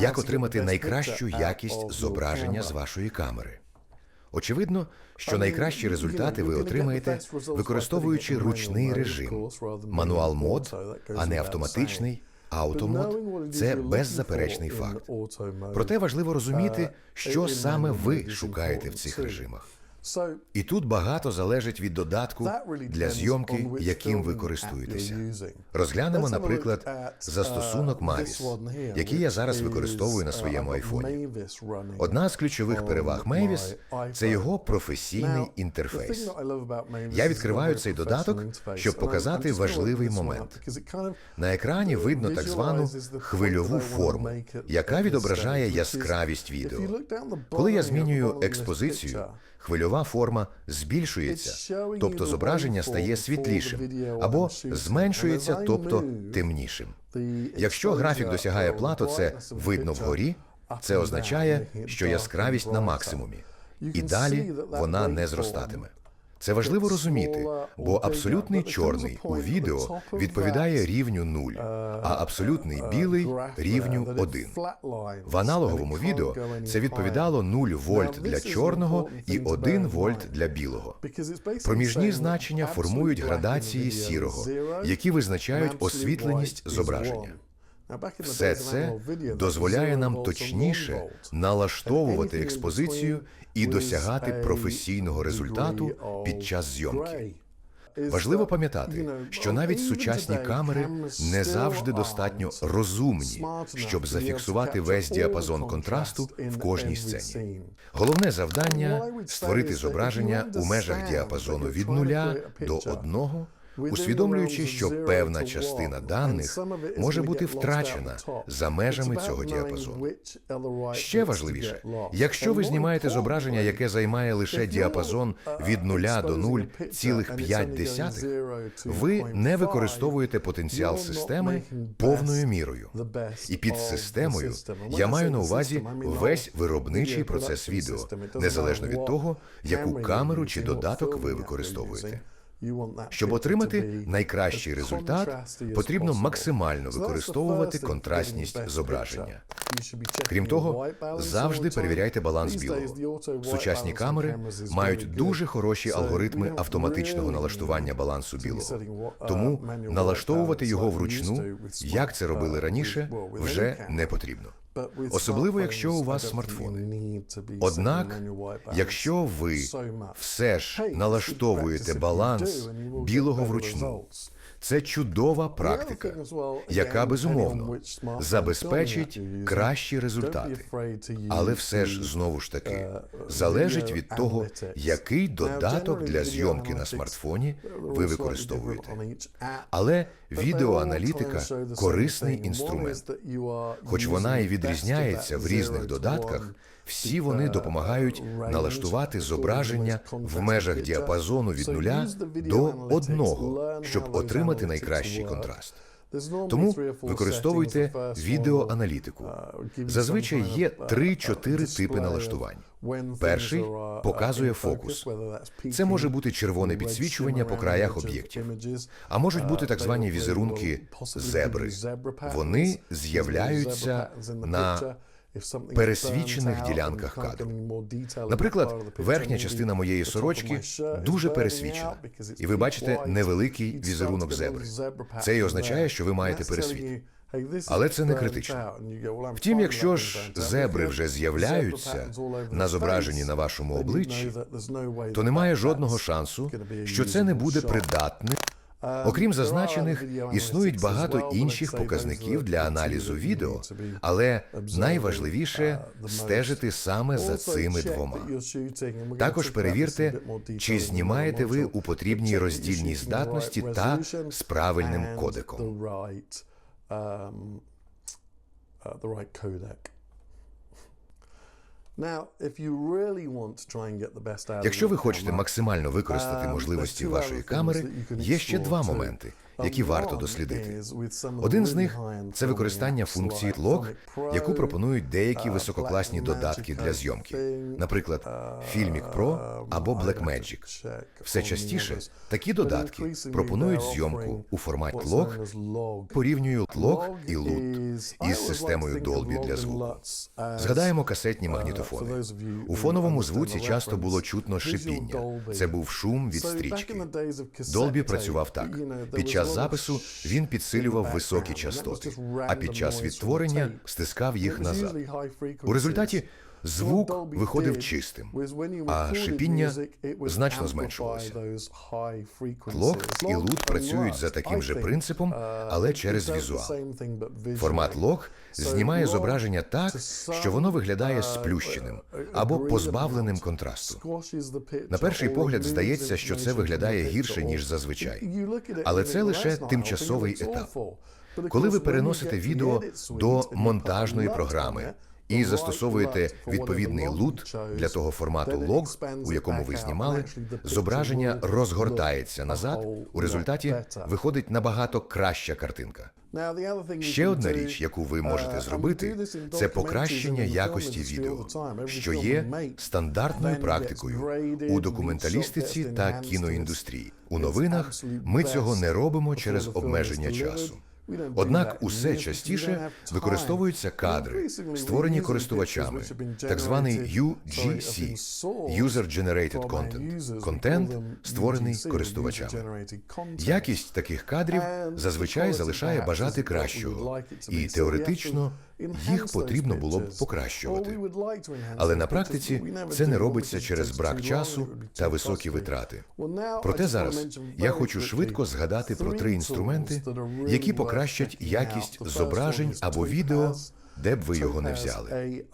Як отримати найкращу якість зображення з вашої камери? Очевидно, що найкращі результати ви отримаєте, використовуючи ручний режим, мануал мод, а не автоматичний. Автомод це беззаперечний факт. Проте важливо розуміти, що саме ви шукаєте в цих режимах. І тут багато залежить від додатку для зйомки, яким ви користуєтеся. Розглянемо, наприклад, застосунок Mavis, який я зараз використовую на своєму айфоні. Одна з ключових переваг Mavis – це його професійний інтерфейс. Я відкриваю цей додаток, щоб показати важливий момент. На екрані видно так звану хвильову форму, яка відображає яскравість відео. Коли я змінюю експозицію, хвильова форма збільшується, тобто зображення стає світлішим, або зменшується, тобто темнішим. Якщо графік досягає плато, це видно вгорі, це означає, що яскравість на максимумі, і далі вона не зростатиме. Це важливо розуміти, бо абсолютний чорний у відео відповідає рівню 0, а абсолютний білий рівню 1. В аналоговому відео це відповідало 0 вольт для чорного і 1 вольт для білого. Проміжні значення формують градації сірого, які визначають освітленість зображення. Все це дозволяє нам точніше налаштовувати експозицію і досягати професійного результату під час зйомки. Важливо пам'ятати, що навіть сучасні камери не завжди достатньо розумні, щоб зафіксувати весь діапазон контрасту в кожній сцені. Головне завдання створити зображення у межах діапазону від нуля до одного, усвідомлюючи, що певна частина даних може бути втрачена за межами цього діапазону. Ще важливіше, якщо ви знімаєте зображення, яке займає лише діапазон від 0 до 0,5, ви не використовуєте потенціал системи повною мірою. І під системою я маю на увазі весь виробничий процес відео, незалежно від того, яку камеру чи додаток ви використовуєте. Щоб отримати найкращий результат, потрібно максимально використовувати контрастність зображення. Крім того, завжди перевіряйте баланс білого. Сучасні камери мають дуже хороші алгоритми автоматичного налаштування балансу білого. Тому налаштовувати його вручну, як це робили раніше, вже не потрібно. Особливо, якщо у вас смартфони. Однак, якщо ви все ж налаштовуєте баланс білого вручну, це чудова практика, яка безумовно забезпечить кращі результати. Але все ж знову ж таки залежить від того, який додаток для зйомки на смартфоні ви використовуєте. Але відеоаналітика корисний інструмент. Хоч вона і відрізняється в різних додатках, всі вони допомагають налаштувати зображення в межах діапазону від нуля до одного, щоб отримати найкращий контраст. Тому використовуйте відеоаналітику. Зазвичай є 3-4 типи налаштувань. Перший показує фокус. Це може бути червоне підсвічування по краях об'єктів, а можуть бути так звані візерунки зебри. Вони з'являються на пересвічених ділянках кадру. Наприклад, верхня частина моєї сорочки дуже пересвічена, і ви бачите невеликий візерунок зебри. Це і означає, що ви маєте пересвіт. Але це не критично. Втім, якщо ж зебри вже з'являються на зображенні на вашому обличчі, то немає жодного шансу, що це не буде придатним. Окрім зазначених, існують багато інших показників для аналізу відео, але найважливіше стежити саме за цими двома. Також перевірте, чи знімаєте ви у потрібній роздільній здатності та з правильним кодеком. Якщо ви хочете максимально використати можливості вашої камери, є ще два моменти, які варто дослідити. Один з них це використання функції лог, яку пропонують деякі висококласні додатки для зйомки, наприклад, Filmic Pro або Blackmagic. Все частіше такі додатки пропонують зйомку у форматі лог, порівнюю лог і LUT із системою Dolby для звуку. Згадаємо касетні магнітофони. У фоновому звуці часто було чутно шипіння. Це був шум від стрічки. Dolby працював так. Під час запису він підсилював високі частоти, а під час відтворення стискав їх назад. У результаті звук виходив чистим, а шипіння значно зменшувалося. Лог і лут працюють за таким же принципом, але через візуал. Формат лог знімає зображення так, що воно виглядає сплющеним або позбавленим контрасту. На перший погляд здається, що це виглядає гірше ніж зазвичай, але це лише тимчасовий етап. Коли ви переносите відео до монтажної програми і застосовуєте відповідний лут для того формату лог, у якому ви знімали, зображення розгортається назад. У результаті виходить набагато краща картинка. Ще одна річ, яку ви можете зробити, це покращення якості відео, що є стандартною практикою у документалістиці та кіноіндустрії. У новинах ми цього не робимо через обмеження часу. Однак усе частіше використовуються кадри, створені користувачами, так званий UGC – User Generated Content – контент, створений користувачами. Якість таких кадрів зазвичай залишає бажати кращого, і теоретично їх потрібно було б покращувати. Але на практиці це не робиться через брак часу та високі витрати. Проте зараз я хочу швидко згадати про три інструменти, які покращать якість зображень або відео, де б ви його не взяли.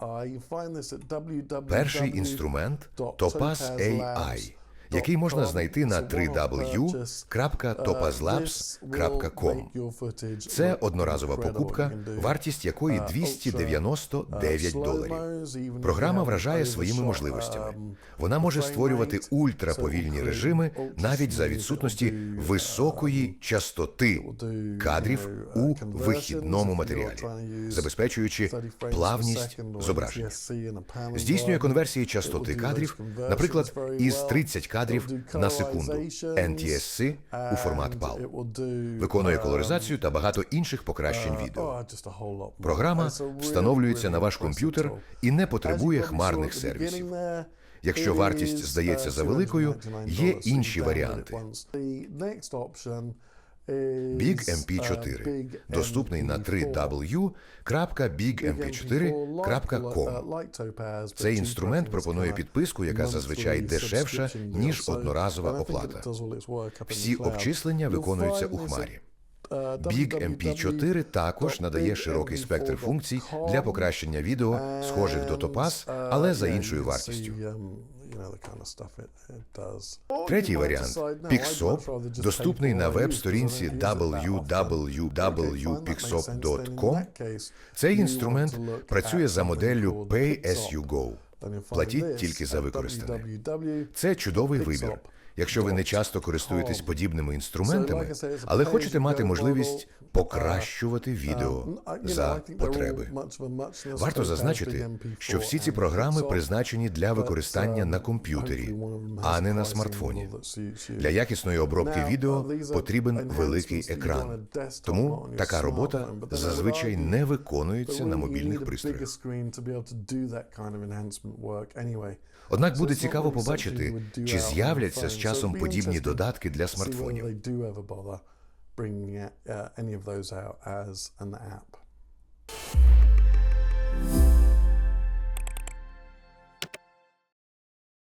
Перший інструмент Topaz AI, який можна знайти на www.topazlabs.com. Це одноразова покупка, вартість якої 299 доларів. Програма вражає своїми можливостями. Вона може створювати ультраповільні режими навіть за відсутності високої частоти кадрів у вихідному матеріалі, забезпечуючи плавність зображення. Здійснює конверсії частоти кадрів, наприклад, із 30 кадрів на секунду NTSC у формат PAL. Виконує колоризацію та багато інших покращень відео. Програма встановлюється на ваш комп'ютер і не потребує хмарних сервісів. Якщо вартість здається завеликою, є інші варіанти. Big MP4 доступний на www.bigmp4.com. Цей інструмент пропонує підписку, яка зазвичай дешевша ніж одноразова оплата. Всі обчислення виконуються у хмарі. Big MP4 також надає широкий спектр функцій для покращення відео, схожих до Topaz, але за іншою вартістю. Третій варіант Pixop, доступний на веб-сторінці www.pixop.com. Цей інструмент працює за моделлю Pay as you go. Платіть тільки за використане. Це чудовий вибір. Якщо ви не часто користуєтесь подібними інструментами, але хочете мати можливість покращувати відео за потреби. Варто зазначити, що всі ці програми призначені для використання на комп'ютері, а не на смартфоні. Для якісної обробки відео потрібен великий екран. Тому така робота зазвичай не виконується на мобільних пристроях. Однак буде цікаво побачити, чи з'являться з часом подібні додатки для смартфонів.